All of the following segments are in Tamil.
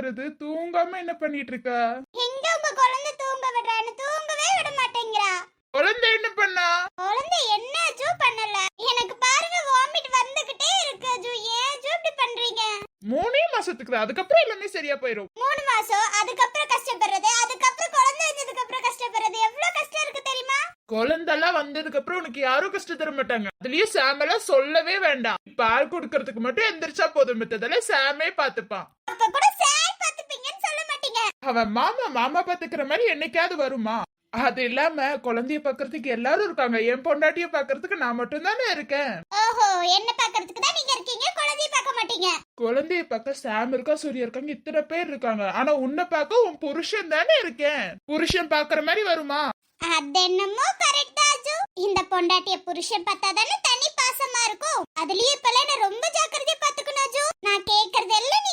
வருது தூங்காம என்ன பண்ணிட்டு இருக்க எங்க உங்க குழந்தை தூங்க விடுறான்னு தூங்கவே விட மாட்டேங்கிறா. குழந்தை என்ன பண்ணா? குழந்தை என்ன அஜு பண்ணல. எனக்கு பாருங்க வாமிட் வந்துகிட்டே இருக்கு அஜு. ஏன் அஜு இப்படி பண்றீங்க? மூணே மாசத்துக்கு. அதுக்கப்புறம் எல்லாமே சரியா போயிரும். மூணு மாசம் அதுக்கப்புறம் கஷ்டப்படுறது அதுக்கப்புறம் குழந்தை வந்ததுக்கு அப்புறம் கஷ்டப்படுறது. எவ்வளவு கஷ்டம் இருக்கு தெரியுமா? குழந்தெல்லாம் வந்ததுக்கு அப்புறம் உனக்கு யாரும் கஷ்டம் தர மாட்டாங்க. அதுலயும் சாமெல்லாம் சொல்லவே வேண்டாம். பால் கொடுக்கறதுக்கு மட்டும் எந்திரிச்சா போதும். மித்ததெல்லாம் சாமே பாத்துப்பான் அப்ப கூட மாட்டீங்க அவன் மாமா மாமா பாத்துக்கிற மாதிரி என்னைக்காவது வருமா? அது இல்லாம குழந்தைய பாக்குறதுக்கு எல்லாரும் இருக்காங்க. என் பொண்டாட்டிய பாக்குறதுக்கு நான் மட்டும் தானே இருக்கேன். ஓஹோ என்ன பாக்குறதுக்கு தான் நீங்க இருக்கீங்க குழந்தைய பார்க்க மாட்டீங்க? குழந்தைய பார்க்க சாம் இருக்கா சூர்யா இருக்காங்க இத்தனை பேர் இருக்காங்க. ஆனா உன்னை பார்க்க உன் புருஷன் தானே இருக்கேன். புருஷன் பாக்குற மாதிரி வருமா? அது என்னமோ கரெக்ட் தான் இந்த பொண்டாட்டிய புருஷன் பார்த்தா தானே தனி பாசமா இருக்கும். அதுலயும் இப்பெல்லாம் ரொம்ப ஜாக்கிரதையா பாத்துக்கணும் நான் கேக்குறது எல்லாம்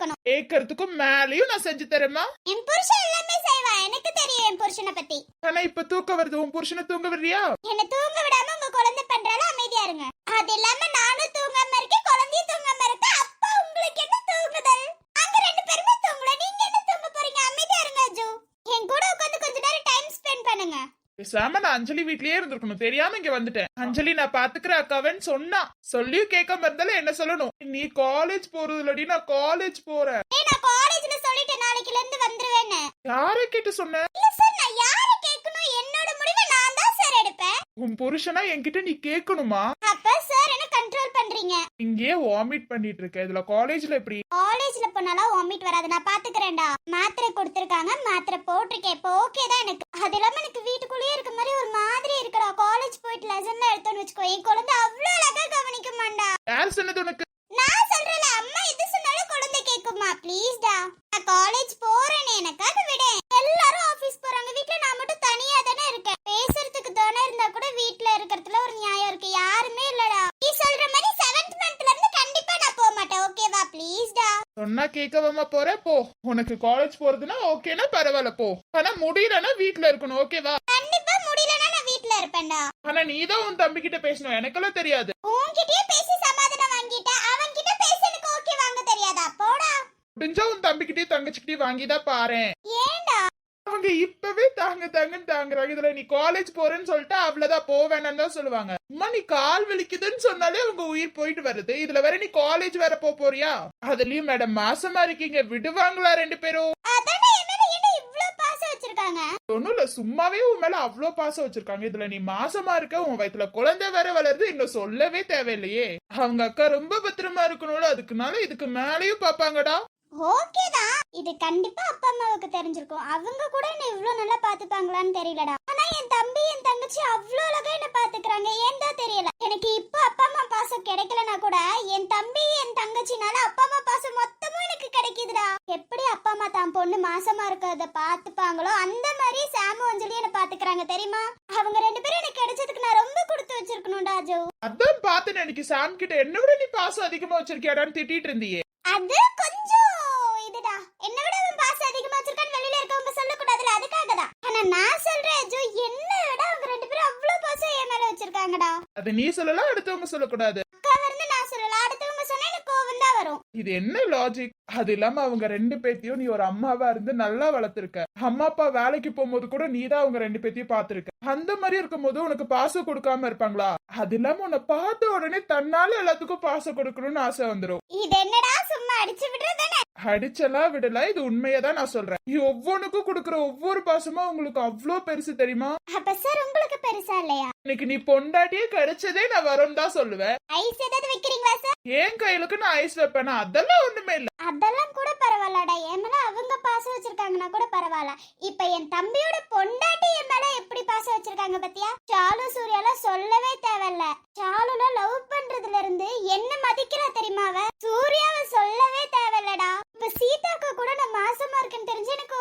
கொடுக்கணும். கேட்கறதுக்கும் மேலயும் நான் செஞ்சு தரேமா என் புருஷன் எல்லாமே செய்வான் எனக்கு தெரியும் என் புருஷனை பத்தி. ஆனா இப்ப தூக்கம் வருது. உன் புருஷனை தூங்க வர்றியா என்ன தூங்க விடாம உங்க குழந்தை பண்றாலும் அமைதியா இருங்க. அது இல்லாம நானும் தூங்காம இருக்கேன். குழந்தையும் தூங்காம இருக்கு? அப்பா உங்களுக்கு என்ன தூங்குதல்? அங்க ரெண்டு பேருமே தூங்கல. நீங்க என்ன தூங்க போறீங்க? அமைதியா இருங்க அஜு. என் கூட உட்காந்து கொஞ்ச நேரம் டைம் ஸ்பெண்ட் பண்ணுங்க. பேசாம நான் அஞ்சலி வீட்லயே இருந்திருக்கணும். தெரியாம இங்க வந்துட்டேன். அஞ்சலி நான் பாத்துக்கிற அக்காவன்னு சொன்னா சொல்லியும் கேட்காம இருந்தாலும் என்ன சொல்லணும்? நீ காலேஜ் போறது இல்லடி நான் காலேஜ் போறேன். நான் காலேஜ்ல சொல்லிட்டேன். நாளைக்குல இருந்து வந்துருவேன்னு. யார கேட்டு சொன்ன? உன் புருஷனா என்கிட்ட நீ கேட்கணுமா? அப்ப சார் என்ன கண்ட்ரோல் பண்றீங்க? இங்கேயே வாமிட் பண்ணிட்டு இருக்க இதுல காலேஜ்ல எப்படி? காலேஜ்ல போனாலும் வாமிட் வராது. நான் பாத்துக்கிறேன்டா. மாத்திரை கொடுத்துருக்காங்க. மாத்திரை போட்டிருக்கேன். இப்போ ஓகே தான் எனக்கு. அது இல்லாம எனக்கு வீட்டுக்குள்ளேயே இருக்க மாதிரி ஒரு மாதிரி இருக்குடா. காலேஜ் போயிட்டு லெசன்ல எடுத்தோன்னு வச்சுக்கோ. என் குழந்தை அவ்வளோ அழகா கவனிக்க மாட்டா யார் சொன்னது உனக்கு? நான் சொல்றேன்ல அம்மா எது சொன்னாலும் குழந்தை கேக்குமா ப்ளீஸ்டா நான் காலேஜ் போறேனே எனக்காக விடு எல்லாரும் ஆபீஸ் போறாங்க வீட்ல நான் மட்டும் தனியா தானே இருக்கேன் பேசுறதுக்கு தானே இருந்தா கூட வீட்ல இருக்கிறதுல ஒரு நியாயம் இருக்கு யாருமே இல்லடா நீ சொல்ற மாதிரி செவன்த் மந்த்ல இருந்து கண்டிப்பா நான் போக மாட்டேன் ஓகேவா ப்ளீஸ்டா சொன்னா கேட்கவாம போற போ. உனக்கு காலேஜ் போறதுன்னா ஓகேனா பரவாயில்ல போ. ஆனா முடியலன்னா வீட்ல இருக்கணும் ஓகேவா கண்டிப்பா முடியலன்னா நான் வீட்ல இருப்பேன்டா. ஆனா நீ தான் உன் தம்பி கிட்ட பேசணும் எனக்கெல்லாம் தெரியாது. உன்கிட்டயே பேசி சமாதானம் வாங்கிட்டேன் அவன் கிட்ட பேச எனக்கு ஓகே வாங்க தெரியாதா? போடா. முடிஞ்சா உன் தம்பிக்கிட்டயும் தங்கச்சிக்கிட்டயும் வாங்கிதான் பாரேன் ஏன்டா? அவங்க இப்பவே தாங்க தாங்கன்னு தாங்குறாங்க இதுல நீ காலேஜ் போறேன்னு சொல்லிட்டு அவ்வளவுதான் போவேன்னு தான் சொல்லுவாங்க. அம்மா நீ கால் வலிக்குதுன்னு சொன்னாலே அவங்க உயிர் போயிட்டு வருது. இதுல வேற நீ காலேஜ் வேற போப் போறியா? அதுலயும் மேடம் மாசமா இருக்கீங்க. விடுவாங்களா ரெண்டு பேரும்? ஒண்ணும் இல்ல சும்மாவே உன் மேல அவ்ளோ பாசம் வச்சிருக்காங்க. இதுல நீ மாசமா இருக்க உன் வயித்துல குழந்தை வேற வளருது இன்னும் சொல்லவே தேவையில்லையே. அவங்க அக்கா ரொம்ப பத்திரமா இருக்கணும்ல. அதுக்குனால இதுக்கு மேலயும் பாப்பாங்கடா. ஓகே தான் இது கண்டிப்பா அப்பா அம்மாவுக்கு தெரிஞ்சிருக்கும். அவங்க கூட என்ன இவ்ளோ நல்லா பாத்துப்பாங்களான்னு தெரியலடா. ஆனா என் தம்பி என் தங்கச்சி அவ்ளோ அழகா என்ன பாத்துக்கறாங்க. ஏன் தான் தெரியல? எனக்கு இப்ப அப்பா அம்மா பாசம் கிடைக்கலனா கூட என் தம்பி என் தங்கச்சினால அப்பா அம்மா பாசம் மொத்தமும் எனக்கு கிடைக்குதுடா. எப்படி அப்பா அம்மா தான் பொண்ணு மாசமா இருக்கிறத பாத்துப்பாங்களோ அந்த மாதிரி சாமு அஞ்சலி என்ன பாத்துக்கறாங்க தெரியுமா? அவங்க ரெண்டு பேரும் எனக்கு கிடைச்சதுக்கு நான் ரொம்ப கொடுத்து வச்சிருக்கணும்டா ஜோ. அதான் பார்த்தேன் எனக்கு சாம் கிட்ட என்ன விட நீ பாசம் அதிகமா வச்சிருக்கியாடான்னு திட்டிட்டு இருந்தியே. அது கொஞ்சம் என்ன விட அவன் பாசம் அதிகமா வச்சிருக்கான்னு வெளியில இருக்கவங்க சொல்லக்கூடாதுல அதுக்காக தான் ஆனா நான் சொல்றேன் அஜு என்ன விட அவங்க ரெண்டு பேரும் அவ்வளவு பாசம் என் மேல வச்சிருக்காங்கடா. அது நீ சொல்லலாம் அடுத்தவங்க சொல்லக்கூடாது? அக்கா இருந்து நான் சொல்லல அடுத்தவங்க சொன்னா எனக்கு கோவம் தான் வரும். இது என்ன லாஜிக் அது இல்லாம அவங்க ரெண்டு பேத்தையும் நீ ஒரு அம்மாவா இருந்து நல்லா வளர்த்திருக்க. அம்மா அப்பா வேலைக்கு போகும்போது கூட நீ தான் அவங்க ரெண்டு பேத்தையும் பாத்திருக்க அந்த மாதிரி இருக்கும்போது உனக்கு பாசம் கொடுக்காம இருப்பாங்களா? அது இல்லாம உன்னை பார்த்த உடனே தன்னால எல்லாத்துக்கும் பாசம் கொடுக்கணும்னு ஆசை வந்துரும். இது என்னடா சும்மா அடிச்சு விடுறதானே அடிச்செல்லாம் விடல இது உண்மையதான் நான் சொல்றேன். ஒவ்வொன்னுக்கும் கொடுக்குற ஒவ்வொரு பாசமும் உங்களுக்கு அவ்வளோ பெருசு தெரியுமா? அப்ப சார் உங்களுக்கு பெருசா இல்லையா? இன்னைக்கு நீ பொண்டாட்டியே கிடைச்சதே நான் வரும் தான் சொல்லுவேன். ஐஸ் ஏதாவது வைக்கிறீங்களா சார்? ஏன் கையிலுக்கு நான் ஐஸ் வைப்பேனா? அதெல்லாம் ஒண்ணுமே இல்ல. அதெல்லாம் கூட பரவாயில்லடா. மேல அவங்க பாசம் வச்சிருக்காங்கன்னா கூட பரவாயில்ல. வச்சிருக்காளா இப்ப என் தம்பியோட பொண்டாட்டி என் மேல எப்படி பாசம் வச்சிருக்காங்க பத்தியா? சாலு சூர்யால சொல்லவே தேவையில்ல. சாலுல லவ் பண்றதுல இருந்து என்ன மதிக்கிறா தெரியுமா அவ? சூர்யாவை சொல்லவே தேவையில்லடா. இப்ப சீதாக்கு கூட நான் மாசமா இருக்குன்னு தெரிஞ்சு எனக்கு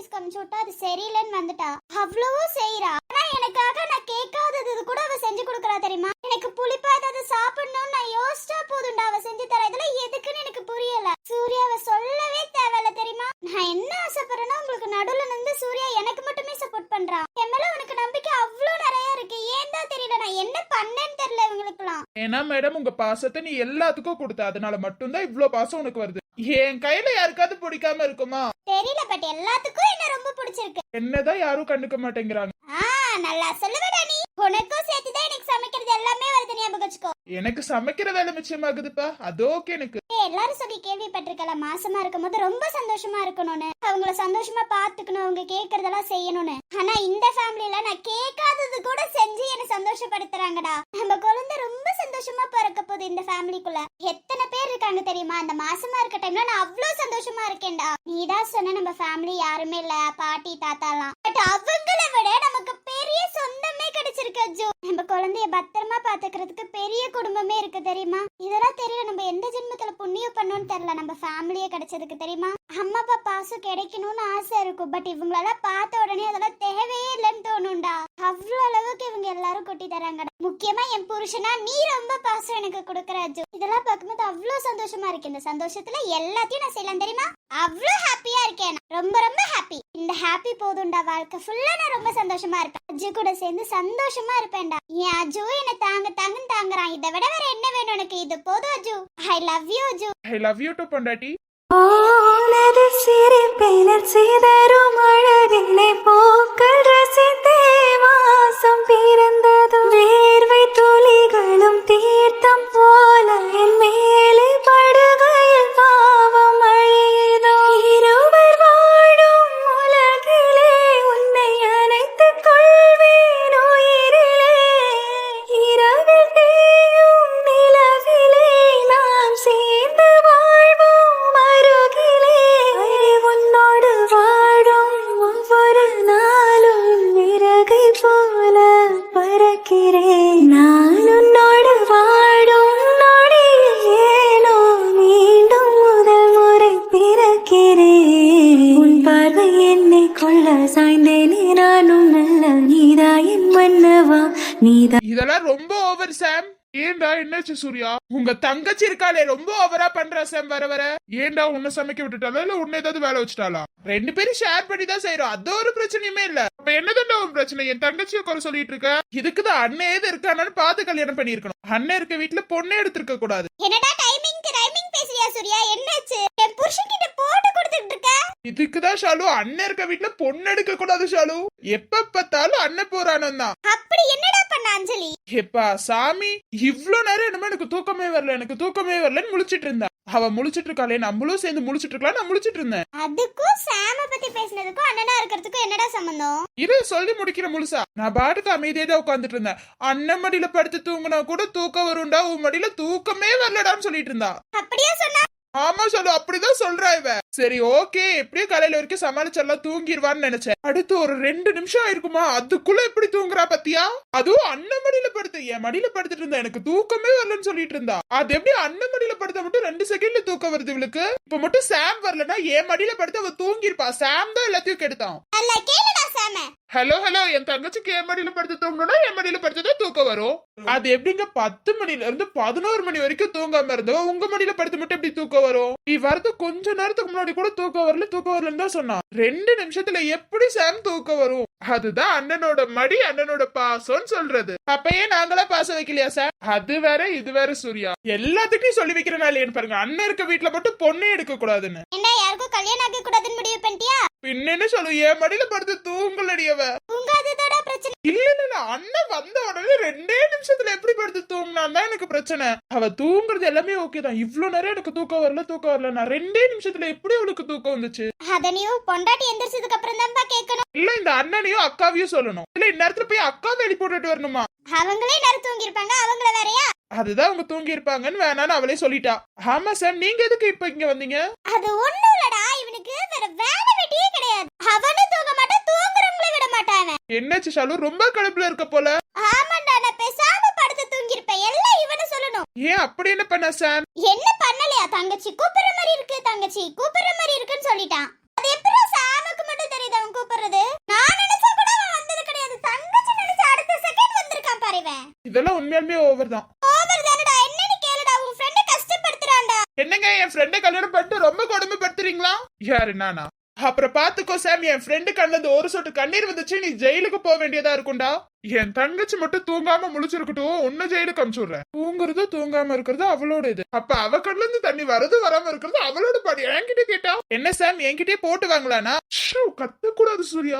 ஆபீஸ்க்கு அனுப்பிச்சு விட்டா அது சரியில்லைன்னு வந்துட்டா. அவ்வளவோ செய்யறா ஆனா எனக்காக நான் கேட்காதது கூட அவ செஞ்சு கொடுக்கறா தெரியுமா? எனக்கு புளிப்பா ஏதாவது சாப்பிடணும்னு நான் யோசிச்சா போதும்டா அவ செஞ்சு தர இதெல்லாம் எதுக்குன்னு எனக்கு புரியல. சூர்யாவை சொல்லவே தேவையில்ல தெரியுமா? நான் என்ன ஆசைப்படுறேன்னா உங்களுக்கு நடுவுல நின்று சூர்யா எனக்கு மட்டுமே சப்போர்ட் பண்றான் என் மேல உனக்கு நம்பிக்கை அவ்வளவு நிறைய இருக்கு. ஏன் தான் தெரியல? நான் என்ன பண்ணேன்னு தெரியல இவங்களுக்குலாம் ஏன்னா மேடம் உங்க பாசத்தை நீ எல்லாத்துக்கும் கொடுத்த. அதனால மட்டும்தான் இவ்வளவு பாசம் உனக்கு வருது. என் கையில யாருக்காவது பிடிக்காம இருக்குமா? தெரியல பட் எல்லாத்துக்கும் என்ன ரொம்ப பிடிச்சிருக்கு. என்னதான் யாரும் கண்டுக்க மாட்டேங்கிறாங்க. ஆ நல்லா சொல்லுவேடா நீ. உனக்கும் சேர்த்து தான் எனக்கு சமைக்கிறது எல்லாமே வருது ஞாபகம் வச்சுக்கோ. எனக்கு சமைக்கிற வேலை மிச்சமாகுதுப்பா அது ஓகே எனக்கு எல்லாரும் சொல்லி கேள்விப்பட்டிருக்கல. மாசமா இருக்கும்போது ரொம்ப சந்தோஷமா இருக்கணும்னு. அவங்கள சந்தோஷமா பாத்துக்கணும் அவங்க கேக்குறதெல்லாம் செய்யணும்னு. ஆனா இந்த ஃபேமிலில நான் கேட்காதது கூட செஞ்சு என்ன சந்தோஷப்படுத்துறாங்கடா. நம்ம குழந்தை ரொம்ப சந்தோஷமா பிறக்க போகுது இந்த ஃபேமிலிக்குள்ள. எத்தனை பேர் இருக்காங்க தெரியுமா? அந்த மாசமா இருக்க டைம்ல நான் அவ்வளவு சந்தோஷமா இருக்கேன்டா. நீதான் சொன்ன நம்ம ஃபேமிலி யாருமே இல்ல. பாட்டி தாத்தாலாம். பட் அவங்கள விட நமக்கு பெரிய சொந்தமே கிடைச்சிருக்கு அஜோ. குழந்தைய பத்திரமா பாத்துக்கிறதுக்கு பெரிய குடும்பமே இருக்கு தெரியுமா? இதெல்லாம் தெரியல நம்ம எந்த ஜென்மத்துல புண்ணியம் பண்ணோம்னு தெரியல. நம்ம ஃபேமிலியே கிடைச்சதுக்கு தெரியுமா? அம்மா அப்பா பாசம் கிடைக்கணும்னு ஆசை இருக்கும். பட் இவங்களெல்லாம் பார்த்த உடனே அதெல்லாம் தேவையே இல்லைன்னு தோணும்டா. அவ்வளவு அளவுக்கு இவங்க எல்லாரும் கொட்டி தராங்க முக்கியமா என் புருஷனா நீ ரொம்ப பாசம் எனக்கு கொடுக்குற அஜு. இதெல்லாம் பார்க்கும்போது அவ்வளவு சந்தோஷமா இருக்கு. இந்த சந்தோஷத்துல எல்லாத்தையும் நான் செய்யலாம் தெரியுமா? அவ்வளவு ஹாப்பியா இருக்கேன் ரொம்ப ரொம்ப ஹாப்பி இந்த ஹாப்பி போதும்டா. வாழ்க்கை ஃபுல்லா நான் ரொம்ப சந்தோஷமா இருப்பேன். அஜு கூட சேர்ந்து சந்தோஷமா இருப்பேன்டா. என் அஜு என்ன தாங்க தாங்கன்னு தாங்குறான். இதை விட வேற என்ன வேணும் எனக்கு? இது போதும் Aju. I love you Aju. I love you to பொண்டாட்டி. ஓனது சிரிப்பினர் சிதறும் அழகினை போக்கள் ரசித்தே வாசம் பிறந்ததும். வேர்வை துளிகளும் தீர்த்தம் போல என் மேலே சாய்ந்தேனே நானும் நல்ல நீதா என் மன்னவா நீதா. இதெல்லாம் ரொம்ப ஓவர் சாம் ஏன்டா என்னாச்சு சூர்யா? உங்க தங்கச்சி இருக்காளே ரொம்ப ஓவரா பண்றா சாம் வர வர. ஏன்டா உன்னை சமைக்க விட்டுட்டாளா இல்ல உன்னை ஏதாவது வேலை வச்சுட்டாளா? ரெண்டு பேரும் ஷேர் பண்ணி தான் செய்யறோம் அது ஒரு பிரச்சனையுமே இல்ல. அப்ப என்னதான்டா ஒரு பிரச்சனை? என் தங்கச்சியை குறை சொல்லிட்டு இருக்க? இதுக்குதான் அண்ணன் ஏது இருக்கானு பார்த்து கல்யாணம் பண்ணிருக்கணும் அண்ணன் இருக்க வீட்டுல பொண்ணே எடுத்திருக்க கூடாது. என்னடா டைமிங் பேசுறியா சூர்யா என்னாச்சு? என் புருஷன் கிட்ட போட்டு கொடுத்துட்டு இருக்க? இதுக்குதான் ஷாலு அண்ணன் இருக்க வீட்டுல பொண்ணு எடுக்க கூடாது ஷாலு. எப்ப பார்த்தாலும் அண்ணன் போறானும் தான். அப்படி என்னடா பண்ண அஞ்சலி? எப்பா சாமி இவ்ளோ நேரம் என்னமோ எனக்கு தூக்கமே வரல எனக்கு தூக்கமே வரலன்னு முழிச்சிட்டு இருந்தா. அவ முழிச்சிட்டு இருக்காளே நம்மளும் சேர்ந்து முழிச்சிட்டு இருக்கலாம் நான் முழிச்சிட்டு இருந்தேன் அதுக்கும் சாம பத்தி பேசினதுக்கும் அண்ணனா இருக்கிறதுக்கும் என்னடா சம்பந்தம்? இரு சொல்லி முடிக்கிற முழுசா. நான் பாட்டுக்கு அமைதியே தான் உட்காந்துட்டு இருந்தேன் அண்ணன் மடியில படுத்து தூங்குனா கூட தூக்கம் வரும்டா உன் மடியில தூக்கமே வரலடான்னு சொல்லிட்டு இருந்தா அப்படியா சொன்னா? ஆமா சொல்லு அப்படிதான் சொல்றா இவ. சரி ஓகே எப்படியோ காலையில வரைக்கும் சமாளிச்செல்லாம் தூங்கிடுவான்னு நினைச்சேன். அடுத்து ஒரு ரெண்டு நிமிஷம் ஆயிருக்குமா? அதுக்குள்ள எப்படி தூங்குறா பத்தியா? அதுவும் அண்ணன் மடியில படுத்து என் மடியில படுத்துட்டு இருந்தா எனக்கு தூக்கமே வரலன்னு சொல்லிட்டு இருந்தா. அது எப்படி அண்ணன் மடியில படுத்தா மட்டும் ரெண்டு செகண்ட்ல தூக்கம் வருது இவளுக்கு? இப்ப மட்டும் சாம் வரலன்னா என் மடியில படுத்து அவ தூங்கிருப்பா சாம் தான் எல்லாத்தையும் கெடுத்தான். ஹலோ ஹலோ என் தங்கச்சிக்கு என் மடியில படுத்து தூங்கணும்னா என் மடியில படுத்துதான் தூக்கம் வரும். அது எப்படிங்க? பத்து மணில இருந்து பதினோரு மணி வரைக்கும் தூங்காம இருந்தவ உங்க மடியில படுத்து மட்டும் எப்படி தூக்கம் வரும்? நீ வரது கொஞ்ச நேரத்துக்கு முன்னாடி கூட தூக்கம் வரல தூக்கம் வரலன்னு தான் சொன்னான். ரெண்டு நிமிஷத்துல எப்படி சாம் தூக்கம் வரும்? அதுதான் அண்ணனோட மடி அண்ணனோட பாசம்னு சொல்றது. அப்பயே நாங்களா பாசம் வைக்கலையா சார் அது வேற இது வேற சூர்யா. எல்லாத்துக்கும் சொல்லி வைக்கிறனால பாருங்க. அண்ணன் இருக்க வீட்டுல மட்டும் பொண்ணே எடுக்க கூடாதுன்னு என்ன யாருக்கும் கல்யாணம் ஆக கூடாதுன்னு முடிவு பண்ணிட்டியா? பின்னன்னு சொல்லு என் மடியில படுத்து தூங்கலடி அவ. உங்காததோட பிரச்சனை. இல்ல இல்ல அண்ணன் வந்த உடனே ரெண்டே நிமிஷத்துல எப்படி படுத்து தூங்கினான் தான் எனக்கு பிரச்சனை. அவ தூங்குறது எல்லாமே ஓகே தான். இவ்ளோ நேரம் எனக்கு தூக்கம் வரல தூக்கம் வரல. நான் ரெண்டே நிமிஷத்துல எப்படி அவளுக்கு தூக்கம் வந்துச்சு? அத நீ பொண்டாட்டி எந்திரிச்சதுக்கு அப்புறம் தான்ப்பா கேட்கணும். இல்ல இந்த அண்ணனையும் அக்காவையும் சொல்லணும். இல்ல இந்நேரத்துல போய் அக்கா வெளி போட்டுட்டு வரணுமா? அவங்களே நேரம் தூங்கிருப்பாங்க அவங்கள வேறயா? அதுதான் அவங்க தூங்கி இருப்பாங்கன்னு வேணான்னு அவளே சொல்லிட்டா. ஆமா சாம் நீங்க எதுக்கு இப்ப இங்க வந்தீங்க? அது ஒண்ணும் இல்லடா இவனுக்கு வேற வேலை வெட்டியே கிடையாது. அவனும் தூங்க மாட்டான் தூங்குறவங்களே விட மாட்டான் என்னாச்சு ஷாலு? ரொம்ப கடுப்புல இருக்க போல. ஆமாண்டா நான் பேசாம படுத்து தூங்கிருப்பேன் எல்லாம் இவனு சொல்லணும். ஏன் அப்படி என்ன பண்ண சாம் என்ன பண்ணலையா தங்கச்சி? கூப்பிடுற மாதிரி இருக்கு தங்கச்சி. கூப்பிடுற மாதிரி இருக்குன்னு சொல்லிட்டான். அது எப்படி சாமுக்கு மட்டும் தெரியுது அவன் கூப்பிடுறது? நான் நினைச்சா கூட அவன் வந்தது கிடையாது. தங்கச்சி நினைச்ச அடுத்த செகண்ட் வந்திருக்கான் பாரு இவன். இதெல்லாம் உண்மையாலுமே ஓவர் தான். என்னங்க என் ஃப்ரெண்டை கல்யாணம் பண்ணிட்டு ரொம்ப கொடுமைப்படுத்துறீங்களா? யாரு நானா அப்புறம் பாத்துக்கோ சாம் என் ஃப்ரெண்டு கண்ணது ஒரு சொட்டு கண்ணீர் வந்துச்சு நீ ஜெயிலுக்கு போக வேண்டியதா இருக்கும்டா. என் தங்கச்சி மட்டும் தூங்காம முழிச்சிருக்கட்டும் உன்ன ஜெயிலுக்கு அனுப்பிச்சுடுறேன் தூங்குறது தூங்காம இருக்கிறது அவளோட இது. அப்ப அவ கண்ணுல இருந்து தண்ணி வருது வராம இருக்கிறது அவளோட பாடி. என்கிட்ட கேட்டா? என்ன சாம் என்கிட்டயே போட்டு வாங்கலானா கத்த கூடாது சூர்யா.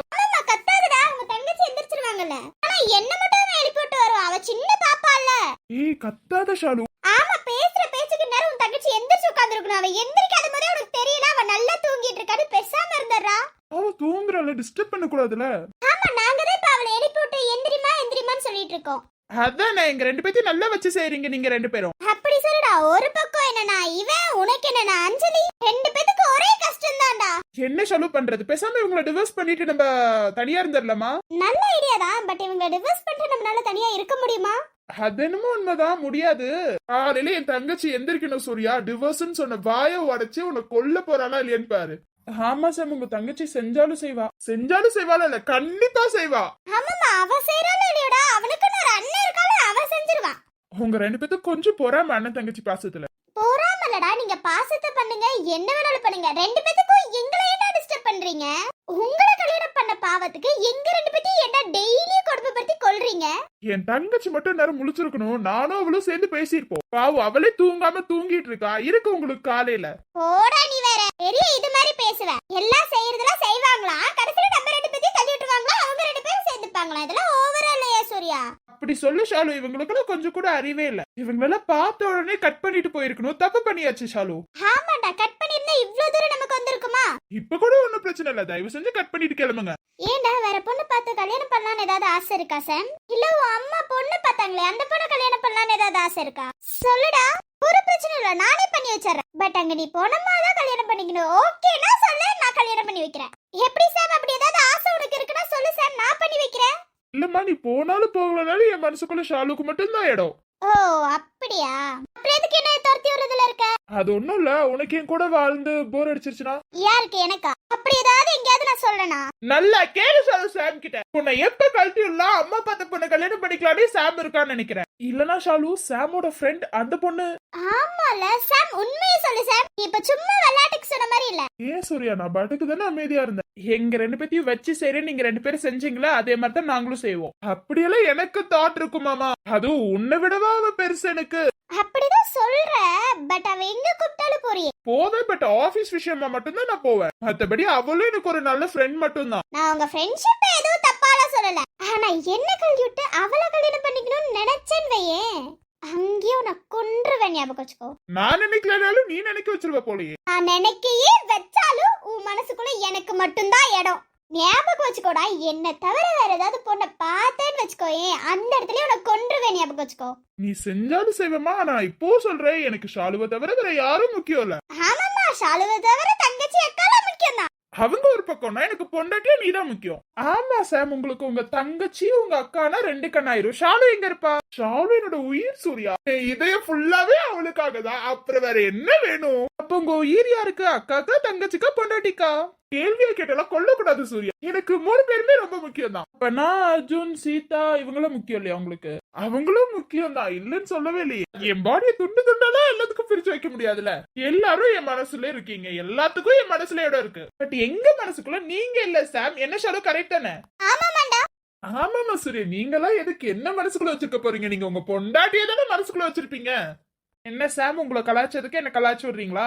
கத்தாதடா. உங்க தங்கச்சி எந்திரிச்சிருவாங்கல்ல. ஆனா என்ன மட்டும் எழுப்பி விட்டு வருவான் அவ சின்ன பாப்பா இல்ல. ஏய் கத்தாத ஷாலு ஆமா பேசுற பேச்சுக்கு நேரம் உன் தங்கச்சி எந்திரிச்சு உட்காந்துருக்கணும் அவ எந்திரிக்காத போதே உனக்கு தெரியல அவ நல்லா தூங்கிட்டு இருக்காரு பேசாம இருந்தர்றா. அவ தூங்குறாள் டிஸ்டர்ப் பண்ண கூடாதுல ஆமா நாங்க தான் இப்ப அவளை எழுப்பி விட்டு எந்திரிமா எந்திரிமான்னு சொல்லிட்டு இருக்கோம். அதான் எங்க ரெண்டு பேத்தையும் நல்லா வச்சு செய்றீங்க நீங்க ரெண்டு பேரும். அப்படி சொல்லுடா ஒரு பக்கம் என்னன்னா இவன் உனக்கு என்னன்னா அஞ்சலி ரெண்டு பேத்துக்கு ஒரே கஷ்டம் தான்டா என்ன ஷாலு பண்றது? பேசாம இவங்களை டிவோர்ஸ் பண்ணிட்டு நம்ம தனியா இருந்துடலாமா நல்ல ஐடியா தான் பட் இவங்க டிவோர்ஸ் பண்ணிட்டு நம்மளால தனியா இருக்க முடியுமா? அது என்னமோ உண்மைதான் முடியாது. காலையில என் தங்கச்சி எந்திரிக்கணும் சூர்யா. டிவோர்ஸ்னு சொன்ன வாய உடைச்சு உன்னை கொல்ல போறானா இல்லையான்னு பாரு. ஆமா சார் உங்க தங்கச்சி செஞ்சாலும் செய்வா. செஞ்சாலும் செய்வாளா இல்ல? கண்டிப்பா செய்வா. அவ இல்லையோடா? அவனுக்குன்னு ஒரு அண்ணன் இருக்கால அவ செஞ்சிருவான் உங்க ரெண்டு பேத்துக்கும் கொஞ்சம் பொறாம அண்ணன் தங்கச்சி பாசத்துல. போறாமலடா நீங்க பாசத்தை பண்ணுங்க என்ன வேணாலும் பண்ணுங்க. ரெண்டு பேத்துக்கும் எங்களை என்ன டிஸ்டர்ப் பண்றீங்க? உங்களை கல்யாணம் பண்ண பாவத்துக்கு எங்க ரெண்டு பேத்தையும் என்ன டெய்லியும் கொல்றீங்க என் தங்கச்சி மட்டும் நேரம் முழிச்சிருக்கணும். நானும் அவளும் சேர்ந்து பேசியிருப்போம். பாவம் அவளே தூங்காம தூங்கிட்டு இருக்கா இருக்கு உங்களுக்கு காலையில. போடா நீ வேற. பெரிய இது மாதிரி பேசுவ. எல்லாம் செய்யறதெல்லாம் செய்வாங்களா கடைசியில நம்ம ரெண்டு பேத்தையும் தள்ளி விட்டுருவாங்களா? அவங்க ரெண்டு பேரும் சேர்ந்துப்பாங்களா? இதெல்லாம் ஓவரா இல்லையா அப்படி சொல்லு ஷாலு. இவங்களுக்கெல்லாம் கொஞ்சம் கூட அறிவே இல்ல. இவங்களெல்லாம் பார்த்த உடனே கட் பண்ணிட்டு போயிருக்கணும். தப்பு பண்ணியாச்சு ஷாலு. ஆமாண்டா. கட் பண்ணிருந்தா இவ்ளோ தூரம் நமக்கு வந்திருக்குமா? இப்ப கூட ஒண்ணும் பிரச்சனை இல்ல. தயவு செஞ்சு கட் பண்ணிட்டு கிளம்புங்க. ஏன்டா வேற பொண்ணு பார்த்து கல்யாணம் பண்ணலாம்னு ஏதாவது ஆசை இருக்கா சாம்? இல்ல உன் அம்மா பொண்ணு பார்த்தாங்களே அந்த பொண்ணு கல்யாணம் பண்ணலாம்னு ஏதாவது ஆசை இருக்கா? சொல்லுடா. ஒரு பிரச்சனை இல்ல. நானே பண்ணி வச்சிடறேன். பட் அங்க நீ பொண்ணம்மா தான் கல்யாணம் பண்ணிக்கணும். ஓகேனா சொல்லு நான் கல்யாணம் பண்ணி வைக்கிறேன். எப்படி சாம்? அப்படி ஏதாவது ஆசை உனக்கு இருக்குன்னா சொல்லு சாம். நான் பண்ணி வைக்கிறேன். இல்லம்மா நீ போனாலும் போகலனாலும் என் மனசுக்குள்ள ஷாலுக்கு மட்டும்தான் இடம். ஓ அப்படியா? அப்புறம் எதுக்கு என்ன துரத்தி விடுறதுல இருக்க? அது ஒண்ணும் இல்ல உனக்கு என் கூட வாழ்ந்து போர் அடிச்சிருச்சுனா? யாருக்கு எனக்கா? அப்படி ஏதாவது எங்கேயாவது நான் சொல்லனா? நல்லா கேளு சார் சாம் கிட்ட. உன்னை எப்ப கழட்டி இல்ல அம்மா பார்த்த பொண்ணு கல்யாணம் பண்ணிக்கலானே சாம் இருக்கான்னு நினைக்கிறேன். இல்லனா ஷாலு சாமோட ஃப்ரெண்ட் அந்த பொண்ணு. ஆமால சாம் உண்மையை சொல்லு சாம். இப்ப சும்மா விளையாட்டுக்கு சொன்ன மாதிரி இல்ல. ஏன் சூர்யா நான் பாட்டுக்கு தானே அமைதியா இருந்தேன். எங்க ரெண்டு பேத்தையும் வச்சு செய்றேன் நீங்க ரெண்டு பேரும் செஞ்சீங்களா அதே மாதிரி தான் நாங்களும் செய்வோம். அப்படியெல்லாம் எனக்கு தாட் இருக்குமாமா. அதுவும் உன்னை விடவா அவ பெருசு எனக்கு. அப்படிதான் சொல்ற பட் அவ எங்க கூப்பிட்டாலும் போறியே? போவேன் பட் ஆபீஸ் விஷயமா மட்டும்தான் நான் போவேன். மத்தபடி அவளும் எனக்கு ஒரு நல்ல ஃப்ரெண்ட் மட்டும்தான். நான் உங்க ஃப்ரெண்ட்ஷிப் எதுவும் தப்பால சொல்லல. ஆனா என்ன கல்வி விட்டு அவளை கல்யாணம் பண்ணிக்கணும்னு நினைச்சேன்னு வையேன். அங்கேயும் நான் கொன்றுவேன் ஞாபகம் வச்சுக்கோ. நான் நினைக்கலனாலும் நீ நினைக்க வச்சிருவ போலயே. நான் நினைக்கையே வச்சாலும் உன் மனசுக்குள்ள எனக்கு மட்டும்தான் இடம். ஞாபகம் வச்சுக்கோடா. என்ன தவிர வேற ஏதாவது பொண்ணை பார்த்தேன்னு வச்சுக்கோயேன் அந்த இடத்துல உனக்கு கொன்றுவேன் ஞாபகம் வச்சுக்கோ. நீ செஞ்சாலும் செய்வேமா நான் இப்போ சொல்றேன் எனக்கு ஷாலுவை தவிர வேற யாரும் முக்கியம் இல்ல. ஆமாம்மா ஷாலுவை தவிர தங்கச்சி அக்காலாம் முக்கியம் தான். அவங்க ஒரு பக்கம்னா எனக்கு பொண்டாட்டியா நீ தான் முக்கியம். ஆமா சாம் உங்களுக்கு உங்க தங்கச்சி உங்க அக்கானா ரெண்டு கண்ணாயிரும். ஷாலு எங்க இருப்பா? ஷாலு என்னோட உயிர் சூர்யா. இதயம் ஃபுல்லாவே அவளுக்காக தான். அப்புறம் வேற என்ன வேணும்? அப்ப உங்க உயிர் யாருக்கு? அக்காக்கா தங்கச்சிக்கா பொண்டாட்டிக்கா? கேள்வியை கேட்டெல்லாம் கொல்லக்கூடாது சூர்யா. எனக்கு மூணு பேருமே ரொம்ப முக்கியம் தான் அப்பனா நான் அர்ஜுன் சீதா இவங்களும் முக்கியம் இல்லையா உங்களுக்கு? அவங்களும் முக்கியம் தான் இல்லைன்னு சொல்லவே இல்லையே. என் பாடியை துண்டு துண்டெல்லாம் எல்லாத்துக்கும் பிரிச்சு வைக்க முடியாதுல எல்லாரும் என் மனசுல இருக்கீங்க. எல்லாத்துக்கும் என் மனசுல இடம் இருக்கு. பட் எங்க மனசுக்குள்ள நீங்க இல்ல சாம். என்ன ஷாலோ கரெக்ட் தானே? ஆமாமா சூரிய நீங்களாம் எதுக்கு என்ன மனசுக்குள்ள வச்சிருக்க போறீங்க? நீங்க உங்க பொண்டாட்டியே தானே மனசுக்குள்ள வச்சிருப்பீங்க? என்ன சாம் உங்களை கலாச்சதுக்கு என்ன கலாச்சு விடுறீங்களா?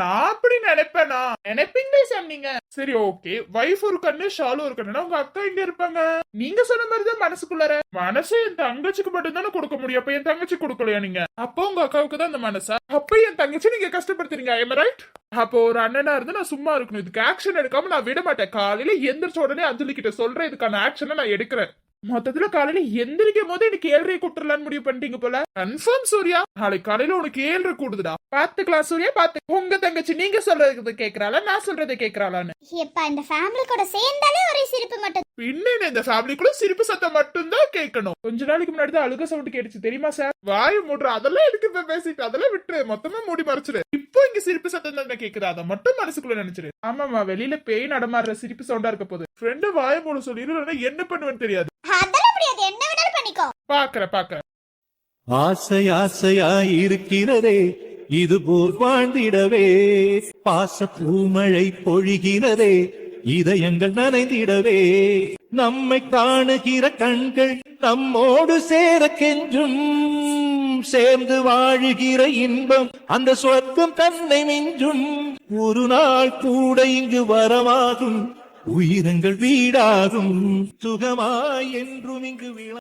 நான் அப்படி நினைப்பேனா? நினைப்பீங்களே சாம் நீங்க? சரி ஓகே வைஃப் ஒரு கண்ணு ஷாலு ஒரு கண்ணுனா உங்க அக்கா இங்க இருப்பாங்க. நீங்க சொன்ன மாதிரிதான் மனசுக்குள்ளார. மனசு என் தங்கச்சிக்கு மட்டும் தானே கொடுக்க முடியும். அப்ப என் தங்கச்சி கொடுக்கலையா நீங்க? அப்போ உங்க அக்காவுக்கு தான் அந்த மனசா? அப்ப என் தங்கச்சி நீங்க கஷ்டப்படுத்துறீங்க ஐம் ரைட் அப்போ ஒரு அண்ணனா இருந்து நான் சும்மா இருக்கணும். இதுக்கு ஆக்ஷன் எடுக்காம நான் விட மாட்டேன் காலையில எந்திரிச்ச உடனே அஞ்சலி கிட்ட சொல்றேன். இதுக்கான ஆக்ஷனை நான் எடுக்கிறேன். மொத்தத்துல காலையில எந்திரிக்கும் போது எனக்கு ஏழரை கூட்டுறலான்னு முடிவு பண்ணிட்டீங்க போல. கன்ஃபார்ம் சூர்யா. நாளைக்கு காலையில உனக்கு ஏழரை கூடுதுடா. பாத்துக்கலாம் சூர்யா பாத்து உங்க தங்கச்சி நீங்க சொல்றது கேக்குறாளா? நான் சொல்றதை கேக்குறாளான்னு. எப்பா இந்த ஃபேமிலி கூட சேர்ந்தாலே ஒரே சிரிப்பு மட்டும். பின்ன இந்த ஃபேமிலிக்குள்ள சிரிப்பு சத்தம் மட்டும்தான் கேட்கணும். கொஞ்ச நாளைக்கு முன்னாடி தான் அழுக சவுண்ட் கேட்டுச்சு தெரியுமா சார் வாய் மூடுற அதெல்லாம் எதுக்கு இப்ப பேசிட்டு? அதெல்லாம் விட்டுரு மொத்தமா மூடி மறைச்சிரு. இப்போ இங்க சிரிப்பு சத்தம் தான் கேக்குது? அதை மட்டும் மனசுக்குள்ள நினைச்சிரு. ஆமாமா வெளியில பேய் நடமாடுற சிரிப்பு சவுண்டா இருக்க போகுது. ஃப்ரெண்டு வாய மூட சொல்லிடு என்ன பண்ணுவேன்னு தெரியாது அதெல்லாம் முடியாது என்ன வேணாலும் பண்ணிக்கோ பாக்குற பாக்குற ஆசை ஆசையாய் இருக்கிறதே இது போல் வாழ்ந்திடவே. பாச பூமழை பொழிகிறதே இதயங்கள் நனைந்திடவே. நம்மை காணுகிற கண்கள் நம்மோடு சேர கெஞ்சும் சேர்ந்து வாழுகிற இன்பம் அந்த சொர்க்கம் தன்னை மிஞ்சும். ஒரு நாள் கூட இங்கு வரமாகும் உயிரங்கள் வீடாகும் சுகமாய் என்றும் இங்கு விள